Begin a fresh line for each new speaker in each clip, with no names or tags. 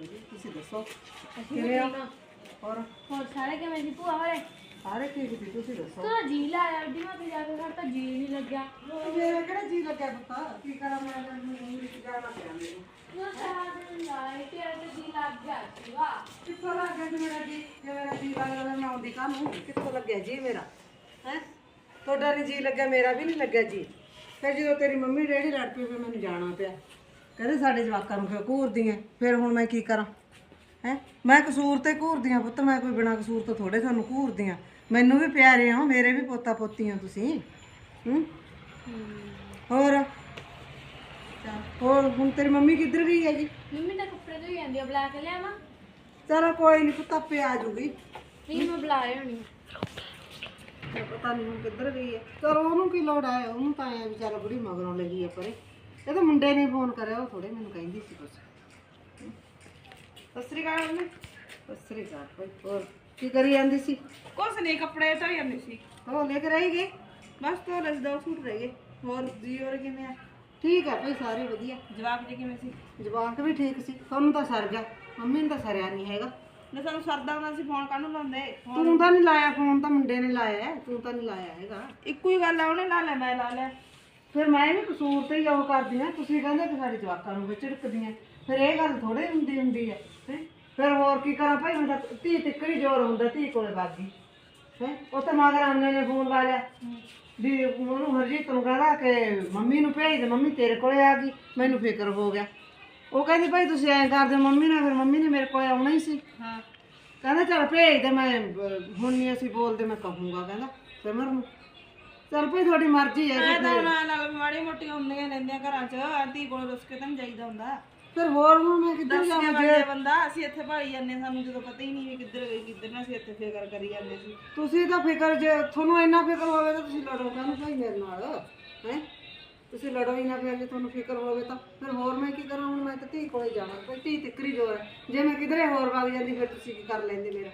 ਵਧੀਆ ਤੁਸੀਂ ਦੱਸੋ।
ਅਸੀਂ
ਕਿਵੇਂ ਆ?
ਠੀਕ ਆ।
ਹੋਰ?
ਹੋਰ ਸਾਰੇ ਕਿਵੇਂ ਸੀ ਭੂਆ ਹੋਰੇ?
ਸਾਰੇ ਠੀਕ ਸੀ ਤੁਸੀਂ ਦੱਸੋ।
ਤੇਰਾ ਜੀ ਲਾਇਆ ਅੱਡੀ ਮਾ ਤੇ ਜਾ ਕੇ ਘਰ ਤਾਂ ਜੀ ਨਹੀਂ ਲੱਗਿਆ।
ਮੇਰਾ ਕਿਹੜਾ ਜੀ ਲੱਗਿਆ ਪੁੱਤ? ਕੀ ਕਰਾਂ ਮੈਂ? ਮੈਨੂੰ ਇੰਗਲਿਸ਼ ਜਾਣਾ ਪਿਆ ਮੈਨੂੰ
ਤੂੰ ਸਾਰਾ ਦਿਨ ਲਾਇਆ ਤੇਰਾ ਤਾਂ ਜੀ ਲੱਗ ਗਿਆ ਸੀਗਾ।
ਕਿੱਥੋਂ ਲੱਗ ਗਿਆ ਜੀ ਮੇਰਾ ਜੀ? ਜੇ ਮੇਰਾ ਜੀ ਲੱਗਦਾ ਮੈਂ ਆਉਂਦੀ ਕਾਹਨੂੰ? ਕਿੱਥੋਂ ਲੱਗਿਆ ਜੀ ਮੇਰਾ? ਹੈ? ਤੁਹਾਡਾ ਨਹੀਂ ਜੀ ਲੱਗਿਆ ਮੇਰਾ ਵੀ ਨਹੀਂ ਲੱਗਿਆ ਜੀ। ਫਿਰ ਜਦੋਂ ਤੇਰੀ ਮੰਮੀ ਡੈਡੀ ਲੜ ਪਏ ਫਿਰ ਮੈਨੂੰ ਜਾਣਾ ਪਿਆ। ਕਹਿੰਦੇ ਸਾਡੇ ਜਵਾਕਾਂ ਨੂੰ ਕਿਉਂ ਘੂਰਦੀਆਂ ਫਿਰ ਹੁਣ ਮੈਂ ਕੀ ਕਰਾਂ? ਹੈ? ਮੈਂ ਕਸੂਰ ਤੇ ਘੂਰਦੀਆਂ ਪੁੱਤ ਮੈਂ ਕੋਈ ਬਿਨਾ ਕਸੂਰ ਤੋਂ ਥੋੜੇ ਤੁਹਾਨੂੰ ਘੂਰਦੀਆਂ। ਮੈਨੂੰ ਵੀ ਪਿਆਰੇ ਹੋ ਮੇਰੇ ਵੀ ਪੋਤਾ ਪੋਤੀਆਂ ਤੁਸੀਂ। ਹੂੰ? ਹੋਰ? ਚੱਲ, ਹੋਰ ਹੁਣ ਤੇਰੀ ਮੰਮੀ ਕਿੱਧਰ ਗਈ ਹੈ ਜੀ
ਮੰਮੀ ਤਾਂ ਕੱਪੜੇ ਧੋਈ ਜਾਂਦੀ ਆ ਬੁਲਾ ਕੇ ਲਿਆਵਾਂ।
ਚਲੋ ਕੋਈ ਨਹੀਂ ਪੁੱਤ ਆਪੇ ਆ ਜੂਗੀ।
ਨਹੀਂ ਮੈਂ ਬੁਲਾ ਰਹੀ ਹੋਣੀ
ਪਤਾ ਨਹੀਂ ਹੁਣ ਕਿੱਧਰ ਗਈ ਹੈ। ਚਲੋ ਉਹਨੂੰ ਕੀ ਲੋੜ ਆਇਆ ਉਹਨੂੰ ਤਾਂ ਆਇਆ ਵਿਚਾਰਾ ਬੁੜੀ ਮਗਰੋਂ ਲੱਗੀ ਹੈ ਪਰੇ। ਇਹ ਤਾਂ ਮੁੰਡੇ ਨੇ ਫੋਨ ਕਰਿਆ ਉਹ ਥੋੜੇ ਮੈਨੂੰ ਕਹਿੰਦੀ ਸੀ ਕੁਛ। ਸਤਿ ਸ੍ਰੀ ਅਕਾਲ ਉਹਨੇ ਸਤਿ ਸ੍ਰੀ ਅਕਾਲ ਭਾਈ ਹੋਰ ਕੀ ਕਰੀ ਜਾਂਦੀ ਸੀ?
ਕੁਛ ਨਹੀਂ ਕੱਪੜੇ ਧੋਈ ਜਾਂਦੇ ਸੀ।
ਉਹ ਲੈ ਕੇ ਰਹੀ ਗਏ
ਬਸ ਧੋ ਲਸ ਦੋ ਸੂਟ ਰਹਿ ਗਏ। ਹੋਰ ਜੀ ਹੋਰ ਕਿਵੇਂ ਆ?
ਠੀਕ ਆ ਭਾਈ ਸਾਰੇ ਵਧੀਆ।
ਜਵਾਬ ਜੀ ਕਿਵੇਂ ਸੀ?
ਜਵਾਕ ਵੀ ਠੀਕ ਸੀ ਤੁਹਾਨੂੰ ਤਾਂ ਸਰ ਗਿਆ। ਮੰਮੀ ਨੂੰ ਤਾਂ ਸਰਿਆ ਨਹੀਂ ਹੈਗਾ।
ਨਾ ਸਾਨੂੰ ਸਰਦਾ ਹੁੰਦਾ ਸੀ ਫੋਨ ਕਾਹਨੂੰ ਲਾਉਂਦੇ?
ਤੂੰ ਤਾਂ ਨਹੀਂ ਲਾਇਆ ਫੋਨ ਤਾਂ ਮੁੰਡੇ ਨੇ ਲਾਇਆ ਹੈ, ਤੂੰ ਤਾਂ ਨਹੀਂ ਲਾਇਆ ਹੈਗਾ।
ਇੱਕੋ ਹੀ ਗੱਲ ਆ ਉਹਨੇ ਲਾ ਲਿਆ ਮੈਂ ਲਾ ਲਿਆ।
ਫਿਰ ਮੈਂ ਵੀ ਕਸੂਰ ਤੇ ਹੀ ਉਹ ਕਰਦੀ ਆ ਤੁਸੀਂ ਕਹਿੰਦੇ ਕਿ ਸਾਡੇ ਜਵਾਕਾਂ ਨੂੰ ਵਿੱਚ ਝਿੜਕਦੀਆਂ ਫਿਰ ਇਹ ਗੱਲ ਥੋੜੇ ਹੁੰਦੀ ਹੁੰਦੀ ਹੈ ਹੈਂ? ਫਿਰ ਹੋਰ ਕੀ ਕਰਾਂ ਭਾਈ ਮੇਰਾ ਧੀ ਤਿੱਕੜੀ ਜ਼ੋਰ ਹੁੰਦਾ ਧੀ ਕੋਲੇ ਬਾਗੀ। ਹੈ? ਉਹ ਤਾਂ ਮਗਰ ਆਮਨੇ ਨੇ ਫੋਨ ਲਾ ਲਿਆ। ਵੀ ਉਹਨੂੰ ਹਰਜੀਤ ਨੂੰ ਕਹਿੰਦਾ ਕਿ ਮੰਮੀ ਨੂੰ ਭੇਜ ਦੇ ਮੰਮੀ ਤੇਰੇ ਕੋਲੇ ਆ ਗਈ ਮੈਨੂੰ ਫਿਕਰ ਹੋ ਗਿਆ। ਉਹ ਕਹਿੰਦੀ ਭਾਈ ਤੁਸੀਂ ਐਂ ਕਰਦੇ ਹੋ ਮੰਮੀ ਨਾਲ ਫਿਰ ਮੰਮੀ ਨੇ ਮੇਰੇ ਕੋਲੇ ਆਉਣਾ ਹੀ ਸੀ।
ਹਾਂ।
ਕਹਿੰਦਾ ਚਲ ਭੇਜ ਦੇ ਮੈਂ ਅਹ, ਹੁਣ ਨਹੀਂ ਅਸੀਂ ਬੋਲਦੇ ਮੈਂ ਕਹੂੰਗਾ ਕਹਿੰਦਾ ਸਿਮਰ ਨੂੰ ਚਲ ਭਾਈ ਤੁਹਾਡੀ ਮਰਜ਼ੀ ਹੈ
ਮੈਂ ਤਾਂ ਨਾਲ ਨਾਲ ਮਾੜੀ ਮੋਟੀਆਂ ਹੁੰਦੀਆਂ ਰਹਿੰਦੀਆਂ ਘਰਾਂ 'ਚ ਆਂਟੀ ਕੋਲ ਰੁੱਸ ਕੇ ਤਾਂ ਨੀ ਜਾਈਦਾ ਹੁੰਦਾ।
ਫਿਰ ਹੋਰ ਹੁਣ ਮੈਂ ਕਿੱਧਰ
ਦੱਸ
ਜਾਵਾਂ
ਵਜੇ ਬੰਦਾ ਅਸੀਂ ਇੱਥੇ ਭਾਈ ਜਾਂਦੇ ਸਾਨੂੰ ਜਦੋਂ ਪਤਾ ਹੀ ਨਹੀਂ ਵੀ ਕਿੱਧਰ ਗਈ ਕਿੱਧਰ ਨਾ ਅਸੀਂ ਇੱਥੇ ਫਿਕਰ ਕਰੀ ਜਾਂਦੇ ਸੀ।
ਤੁਸੀਂ ਤਾਂ ਫਿਕਰ ਜੇ ਤੁਹਾਨੂੰ ਇੰਨਾ ਫਿਕਰ ਹੋਵੇ ਤਾਂ ਤੁਸੀਂ ਲੜੋ ਕਾਹਨੂੰ ਭਾਈ ਮੇਰੇ ਨਾਲ ਹੈ? ਤੁਸੀਂ ਲੜੋ ਹੀ ਨਾ ਫਿਰ ਜੇ ਤੁਹਾਨੂੰ ਫਿਕਰ ਹੋਵੇ ਤਾਂ। ਫਿਰ ਹੋਰ ਮੈਂ ਕੀ ਕਰਾਂ ਹੁਣ ਮੈਂ ਤਾਂ ਧੀ ਕੋਲੇ ਜਾਣਾ ਕੋਈ ਧੀ ਤਿੱਕਰੀ ਜੋਰ ਹੈ। ਜੇ ਮੈਂ ਕਿਧਰੇ ਹੋਰ ਵਗ ਜਾਂਦੀ ਫਿਰ ਤੁਸੀਂ ਕੀ ਕਰ ਲੈਂਦੇ ਮੇਰਾ?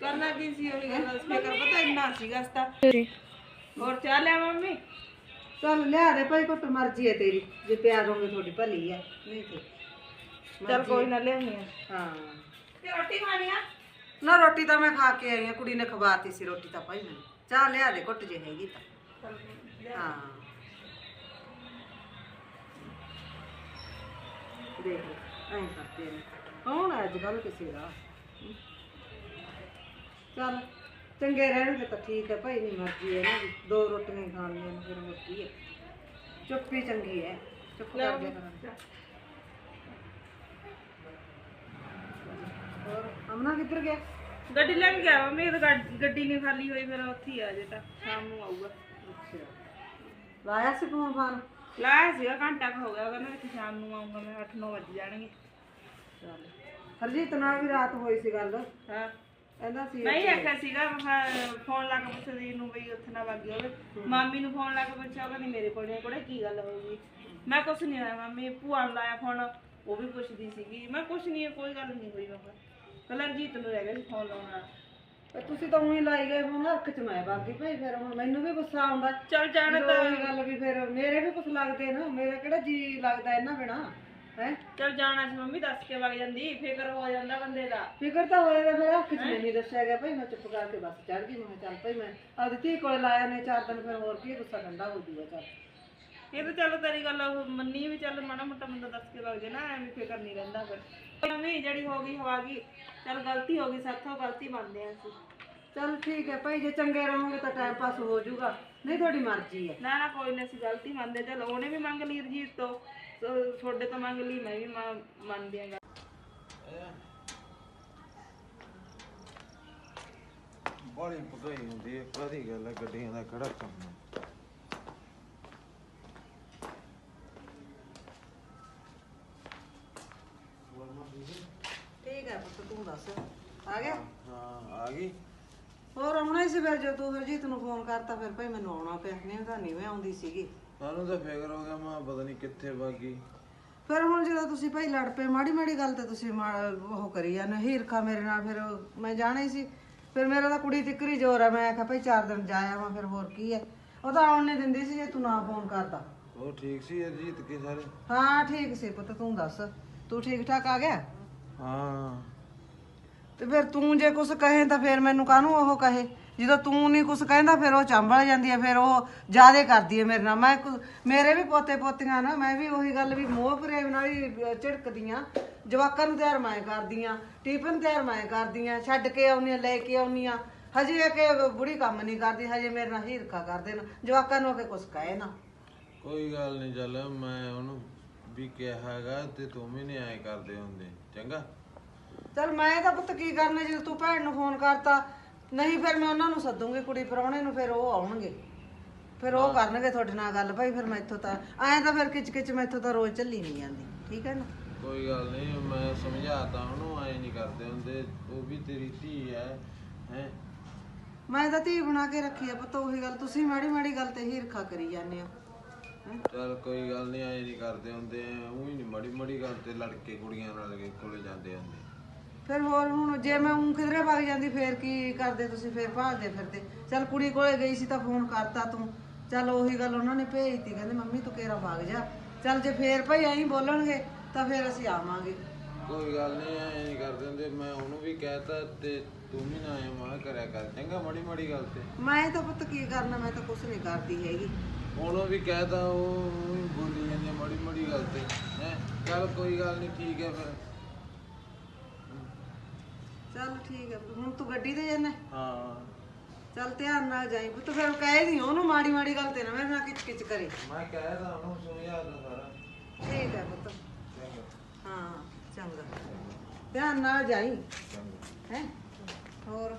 ਕਰਨਾ ਕੀ ਸੀ ਉਹੀ ਗੱਲ ਫਿਕਰ ਪਤਾ ਇੰਨਾ ਸੀਗਾ ਸਤਾ ਹੋਰ ਚਾਹ ਲਿਆ ਮੰਮੀ?
ਚੱਲ ਲਿਆ ਦੇ ਭਾਈ ਘੁੱਟ ਮਰਜ਼ੀ ਹੈ ਤੇਰੀ। ਜੇ ਪਿਆਰ ਹੋਵੇ ਤੁਹਾਡੀ ਭਲੀ ਹੈ। ਨਹੀਂ ਤੇ
ਚੱਲ ਕੋਈ ਨਾ ਲਿਆਉਣੀ ਆ
ਹਾਂ।
ਤੇ ਰੋਟੀ ਖਾਣੀ ਆ?
ਨਾ ਰੋਟੀ ਤਾਂ ਮੈਂ ਖਾ ਕੇ ਆਈ ਹਾਂ ਕੁੜੀ ਨੇ ਖਵਾਤੀ ਸੀ ਰੋਟੀ ਤਾਂ ਭਾਈ ਮੈਨੂੰ। ਚਾਹ ਲਿਆ ਦੇ ਘੁੱਟ ਜੇ ਹੈਗੀ ਤਾਂ। ਹਾਂ। ਦੇਖ ਐਂ ਕਰਦੇ ਨੇ। ਕੌਣ ਹੈ ਅੱਜ ਕੱਲ ਕਿਸੇ ਦਾ? ਹਮ? ਚੱਲ। ਚੰਗੇ ਰਹਿਣਗੇ ਤਾਂ ਠੀਕ ਹੈ ਭਾਈ ਨਹੀਂ ਮਰਜ਼ੀ ਹੈ ਨਾ ਵੀ ਦੋ ਰੋਟੀਆਂ ਹੀ ਖਾਣੀਆਂ ਨੇ ਫਿਰ ਹੋਰ ਕੀ ਹੈ। ਚੁੱਪੀ ਚੰਗੀ ਹੈ ਚੁੱਪ ਕਰ ਜਾ ਕਰਾਂ ਹੋਰ ਅਮਨਾ ਕਿੱਧਰ ਗਿਆ?
ਗੱਡੀ ਲੈ ਕੇ ਗਿਆ ਇਹ ਤਾਂ ਗੱਡ- ਗੱਡੀ ਨਹੀਂ ਖਾਲੀ ਹੋਈ ਫਿਰ ਉੱਥੇ ਹੀ ਆ ਜੇ ਤਾਂ ਸ਼ਾਮ ਨੂੰ ਆਊਗਾ।
ਅੱਛਾ। ਲਾਇਆ ਸੀ ਫੋਨ ਫਾਨ?
ਲਾਇਆ ਸੀਗਾ ਘੰਟਾ ਕੁ ਹੋ ਗਿਆ ਕਹਿੰਦਾ ਕਿ ਸ਼ਾਮ ਨੂੰ ਆਊਗਾ ਮੈਂ 8-9 ਵਜ ਜਾਣਗੇ।
ਚੱਲ। ਹਰਜੀਤ ਨਾਲ ਵੀ ਰਾਤ ਹੋਈ ਸੀ ਗੱਲ।
ਹਾਂ।
ਕਹਿੰਦਾ ਸੀ
ਨਹੀਂ ਆਖਿਆ ਸੀਗਾ ਫੋਨ ਲਾ ਕੇ ਪੁੱਛਦੀ ਨੂੰ ਬਈ ਉੱਥੇ ਨਾ ਵਗ ਹੋਵੇ ਮਾਮੀ ਨੂੰ ਫੋਨ ਲਾ ਕੇ ਪੁੱਛਿਆ ਉਹ ਕਹਿੰਦੀ ਮੇਰੇ ਕੋਲ ਨਹੀਂ ਕੋਲੇ ਕੀ ਗੱਲ ਹੋਊਗੀ? ਮੈਂ ਕੁਛ ਨਹੀਂ ਹੋਇਆ ਮਾਮੀ ਭੂਆ ਨੂੰ ਲਾਇਆ ਫੋਨ ਉਹ ਵੀ ਪੁੱਛਦੀ ਸੀਗੀ। ਮੈਂ ਕੁਛ ਨਹੀਂ ਕੋਈ ਗੱਲ ਨਹੀਂ ਹੋਈ ਬਾਬਾ। ਪਹਿਲਾਂ ਜੀਤ ਨੂੰ ਰਹਿ ਗਿਆ ਸੀ ਫੋਨ ਲਾਉਣ
ਤੇ ਤੁਸੀਂ ਤਾਂ ਉਹੀ ਲਾਈ ਗਏ ਹੁਣ ਅੱਖ ਚ ਮੈਂ ਬਾਗੀ ਭਾਈ ਫਿਰ ਹੁਣ ਮੈਨੂੰ ਵੀ ਗੁੱਸਾ ਆਉਂਦਾ।
ਚੱਲ ਜਾਣ
ਉਹੀ ਗੱਲ ਵੀ ਫਿਰ ਮੇਰੇ ਵੀ ਕੁਝ ਲੱਗਦੇ ਨਾ ਮੇਰਾ ਕਿਹੜਾ ਜੀ ਲੱਗਦਾ ਇਹਨਾਂ ਬਿਨਾ? ਹੈ?
ਚੱਲ ਜਾਣਾ ਸੀ ਮੰਮੀ ਦੱਸ ਕੇ ਵਗ ਜਾਂਦੀ ਫਿਕਰ ਹੋ ਜਾਂਦਾ ਬੰਦੇ ਦਾ।
ਫਿਕਰ ਤਾਂ ਹੋਇਆ ਤਾਂ ਫਿਰ ਅੱਖ ਚ ਨਹੀਂ ਦੱਸਿਆ ਗਿਆ ਭਾਈ ਮੈਂ ਚੁੱਪ ਕਰਕੇ ਬਸ ਚੜ ਗਈ ਮੈਂ ਚੱਲ ਭਾਈ ਮੈਂ ਆਪਦੀ ਧੀ ਕੋਲ ਲਾਇਆ ਨੇ ਚਾਰ ਦਿਨ ਫਿਰ ਹੋਰ ਕੀ ਗੁੱਸਾ ਠੰਡਾ ਹੋ ਜੂਗਾ ਚੱਲ।
ਇਹ ਤਾਂ ਚੱਲ ਤੇਰੀ ਗੱਲ ਉਹ ਮੰਨੀ ਵੀ ਚੱਲ ਮਾੜਾ ਮੋਟਾ ਬੰਦਾ ਦੱਸ ਕੇ ਵਗ ਜੇ ਨਾ ਐਵੇਂ ਫਿਕਰ ਨਹੀਂ ਰਹਿੰਦਾ ਫਿਰ। ਮੰਮੀ ਜਿਹੜੀ ਹੋ ਗਈ ਹਵਾ ਗਈ। ਚੱਲ ਗਲਤੀ ਹੋ ਗਈ ਸਾਥੋਂ ਗਲਤੀ ਮੰਨਦੇ ਆ ਅਸੀਂ।
ਚੱਲ ਠੀਕ ਹੈ ਭਾਈ ਜੇ ਚੰਗੇ ਰਹੋਗੇ ਤਾਂ ਟਾਈਮ ਪਾਸ ਹੋ ਜਾਊਗਾ ਨਹੀਂ ਤੁਹਾਡੀ ਮਰਜ਼ੀ ਹੈ।
ਨਾ ਨਾ ਕੋਈ ਨਾ ਅਸੀਂ ਗਲਤੀ ਮੰਨਦੇ ਚੱਲ ਉਹਨੇ ਵੀ ਮੰਗ ਲਈ ਰਜੀਤ ਤੋਂ। ਸੋ ਤੁਹਾਡੇ ਤੋਂ ਮੰਗ ਲਈ ਮੈਂ ਵੀ ਮੰਨ- ਮੰਨਦੀ ਹਾਂ ਗੱਲ।
ਬੜੀ ਭਗਾਈ ਹੁੰਦੀ ਹੈ ਕਾਦੀ ਗੱਲ ਹੈ ਗੱਡੀਆਂ ਦਾ ਕਿਹੜਾ ਕੰਮ ਹੈ?
ਠੀਕ ਹੈ ਪੁੱਤ ਤੂੰ ਦੱਸ ਆ ਗਿਆ?
ਹਾਂ ਆ ਗਈ।
ਹੋਰ ਆਉਣਾ ਹੀ ਸੀ ਫਿਰ ਜੇ ਤੂੰ ਹਰਜੀਤ ਨੂੰ ਫੋਨ ਕਰਤਾ ਫਿਰ ਭਾਈ ਮੈਨੂੰ ਆਉਣਾ ਪਿਆ ਨਹੀਂ ਤਾਂ ਨਹੀਂ ਮੈਂ ਆਉਂਦੀ ਸੀਗੀ।
ਸਾਨੂੰ ਤਾਂ ਫਿਕਰ ਹੋ ਗਿਆ ਮੈਂ ਪਤਾ ਨਹੀਂ ਕਿੱਥੇ ਬਾਗੀ
ਫਿਰ ਹੁਣ ਜਦੋਂ ਤੁਸੀਂ ਭਾਈ ਲੜ ਪਏ ਮਾੜੀ ਮਾੜੀ ਗੱਲ ਤੇ ਤੁਸੀਂ ਮਾ- ਉਹ ਕਰੀ ਜਾਂਦੇ ਹੀਰਖਾ ਮੇਰੇ ਨਾਲ ਫਿਰ ਉਹ- ਮੈਂ ਜਾਣਾ ਹੀ ਸੀ। ਫਿਰ ਮੇਰਾ ਤਾਂ ਕੁੜੀ ਤਿੱਕਰੀ ਜ਼ੋਰ ਹੈ ਮੈਂ ਆਖਿਆ ਭਾਈ ਚਾਰ ਦਿਨ ਜਾ ਆਵਾਂ ਫਿਰ ਹੋਰ ਕੀ ਹੈ। ਉਹ ਤਾਂ ਆਉਣ ਨਹੀਂ ਦਿੰਦੀ ਸੀ ਜੇ ਤੂੰ ਨਾ ਫੋਨ ਕਰਦਾ।
ਉਹ ਠੀਕ ਸੀ ਅਜੀਤ ਕੇ ਸਾਰੇ?
ਹਾਂ ਠੀਕ ਸੀ ਪੁੱਤ ਤੂੰ ਦੱਸ ਤੂੰ ਠੀਕ ਠਾਕ ਆ ਗਿਆ?
ਹਾਂ।
ਤੇ ਫਿਰ ਤੂੰ ਜੇ ਕੁਝ ਕਹੇ ਤਾਂ ਫਿਰ ਮੈਨੂੰ ਕਾਹਨੂੰ ਉਹ ਕਹੇ? ਜਦੋਂ ਤੂੰ ਨਹੀਂ ਕੁਝ ਕਹਿੰਦਾ ਫਿਰ ਉਹ ਚੰਬਲ ਜਾਂਦੀ ਹੈ ਫਿਰ ਉਹ ਜ਼ਿਆਦੇ ਕਰਦੀ ਹੈ ਮੇਰੇ ਨਾਲ। ਮੈਂ ਕੁ- ਮੇਰੇ ਵੀ ਪੋਤੇ ਪੋਤੀਆਂ ਨਾ ਮੈਂ ਵੀ ਉਹੀ ਗੱਲ ਵੀ ਮੋਹ ਪ੍ਰੇਮ ਨਾਲ ਹੀ ਅਹ, ਝਿੜਕਦੀਆਂ। ਜਵਾਕਾਂ ਨੂੰ ਤਿਆਰ ਮੈਂ ਕਰਦੀਆਂ ਟਿਫਨ ਤਿਆਰ ਮੈਂ ਕਰਦੀਆਂ ਛੱਡ ਕੇ ਆਉਣੀਆਂ ਲੈ ਕੇ ਆਉਣੀਆਂ ਹਜੇ ਇਹ ਕਿ ਬੁੜੀ ਕੰਮ ਨਹੀਂ ਕਰਦੀ ਹਜੇ ਮੇਰੇ ਨਾਲ ਹੀਰਖਾ ਕਰਦੇ ਨਾ। ਜਵਾਕਾਂ ਨੂੰ ਕਿ ਕੁਝ ਕਹੇ ਨਾ।
ਕੋਈ ਗੱਲ ਨਹੀਂ ਚੱਲ ਮੈਂ ਉਹਨੂੰ ਵੀ ਕਿਹਾ ਹੈਗਾ ਤੇ ਤੂੰ ਵੀ ਨਹੀਂ ਐ ਕਰਦੇ ਹੁੰਦੇ। ਚੰਗਾ?
ਚਲ ਮੈਂ ਤਾਂ ਪੁੱਤ ਕੀ ਕਰਨਾ ਜਦੋਂ ਤੂੰ ਭੈਣ ਨੂੰ ਫੋਨ ਕਰਤਾ ਨਹੀਂ ਫਿਰ ਮੈਂ ਉਹਨਾਂ ਨੂੰ ਸੱਦੂਗੀ ਕੁੜੀ ਪਰੌਣੇ ਨੂੰ ਫਿਰ ਉਹ ਆਉਣਗੇ। ਫਿਰ ਉਹ ਕਰਨਗੇ ਤੁਹਾਡੇ ਨਾਲ ਗੱਲ ਭਾਈ ਫਿਰ ਮੈਂ ਇੱਥੋਂ ਤਾਂ ਐਂ ਤਾਂ ਫਿਰ ਕਿਚ ਕਿਚ ਮੈਂ ਇੱਥੋਂ ਤਾਂ ਰੋਜ਼ ਚੱਲੀ ਨਹੀਂ ਜਾਂਦੀ ਠੀਕ ਹੈ ਨਾ?
ਕੋਈ ਗੱਲ ਨਹੀਂ ਮੈਂ ਸਮਝਾਤਾ ਉਹਨੂੰ ਐ ਨਹੀਂ ਕਰਦੇ ਹੁੰਦੇ ਉਹ ਵੀ ਤੇਰੀ ਧੀ ਹੈ ਹੈ?
ਮੈਂ ਤਾਂ ਧੀ ਬਣਾ ਕੇ ਰੱਖੀ ਆ ਪੁੱਤ ਉਹੀ ਗੱਲ ਤੁਸੀਂ ਮਾੜੀ ਮਾੜੀ ਗੱਲ ਤੇ ਹੀਰਖਾ ਕਰੀ ਜਾਂਦੇ ਹੋ?
ਚੱਲ ਕੋਈ ਗੱਲ ਨਹੀਂ ਐ ਨਹੀਂ ਕਰਦੇ ਹੁੰਦੇ ਉਹ ਹੀ ਨਹੀਂ ਮੜੀ ਮੜੀ ਗੱਲ ਤੇ ਲੜ ਕੇ ਕੁੜੀਆਂ ਨਾਲ ਕੇ ਕੋਲੇ ਜਾਂਦੇ ਹੁੰਦੇ।
ਫਿਰ ਹੋਰ ਹੁਣ ਜੇ ਮੈਂ ਉਂ ਕਿਧਰੇ ਵਗ ਜਾਂਦੀ ਫੇਰ ਕੀ ਕਰਦੇ ਤੁਸੀਂ? ਫੇਰ ਭਾਲਦੇ ਫਿਰਦੇ। ਚੱਲ ਕੁੜੀ ਕੋਲੇ ਗਈ ਸੀ ਤਾਂ ਫੋਨ ਕਰਤਾ ਤੂੰ। ਚੱਲ ਉਹੀ ਗੱਲ ਉਹਨਾਂ ਨੇ ਭੇਜਤੀ ਕਹਿੰਦੇ ਮੰਮੀ ਤੂੰ ਕੇਰਾ ਵਗ ਜਾ। ਚੱਲ ਜੇ ਫੇਰ ਭਾਈ ਐਂ ਬੋਲਣਗੇ ਤਾਂ ਫੇਰ ਅਸੀਂ ਆਵਾਂਗੇ।
ਕੋਈ ਗੱਲ ਨਹੀਂ ਐ ਨਹੀਂ ਕਰਦੇ ਹੁੰਦੇ ਮੈਂ ਉਹਨੂੰ ਵੀ ਕਹਿਤਾ ਤੇ ਤੂੰ ਵੀ ਨਾ ਐ ਮਾਂ ਕਰਿਆ ਕਰ ਚੰਗਾ? ਮੜੀ ਮੜੀ ਗੱਲ ਤੇ।
ਮੈਂ ਤਾਂ ਪੁੱਤ ਕੀ ਕਰਨਾ ਮੈਂ ਤਾਂ ਕੁਛ ਨਹੀਂ ਕਰਦੀ ਹੈਗੀ।
ਉਹਨੂੰ ਵੀ ਕਹਿਤਾ ਉਹ ਊਂ ਹੀ ਬੋਲੀ ਜਾਂਦੀ ਮੜੀ ਮੜੀ ਗੱਲ ਤੇ। ਹੈ? ਚੱਲ ਕੋਈ ਗੱਲ ਨਹੀਂ ਠੀਕ ਹੈ ਫਿਰ।
ਚੱਲ ਠੀਕ ਹੈ ਹੁਣ ਤੂੰ ਗੱਡੀ ਤੇ ਜਾਣਾ।
ਹਾਂ।
ਚੱਲ ਧਿਆਨ ਨਾਲ ਜਾਈ ਪੁੱਤ ਫਿਰ ਕਹਿ ਦੀ ਉਹਨੂੰ ਮਾੜੀ ਮਾੜੀ ਗੱਲ ਤੇ ਨਾ ਮੇਰੇ ਨਾਲ ਕਿਚ ਕਿਚ ਕਰੇ।
ਮੈਂ ਕਹਿਤਾ ਉਹਨੂੰ ਸਮਝਾਤਾ ਸਾਰਾ।
ਠੀਕ ਹੈ ਪੁੱਤ। ਹਾਂ ਚੰਗਾ। ਧਿਆਨ ਨਾਲ ਜਾਈ। ਹੈ? ਹੋਰ?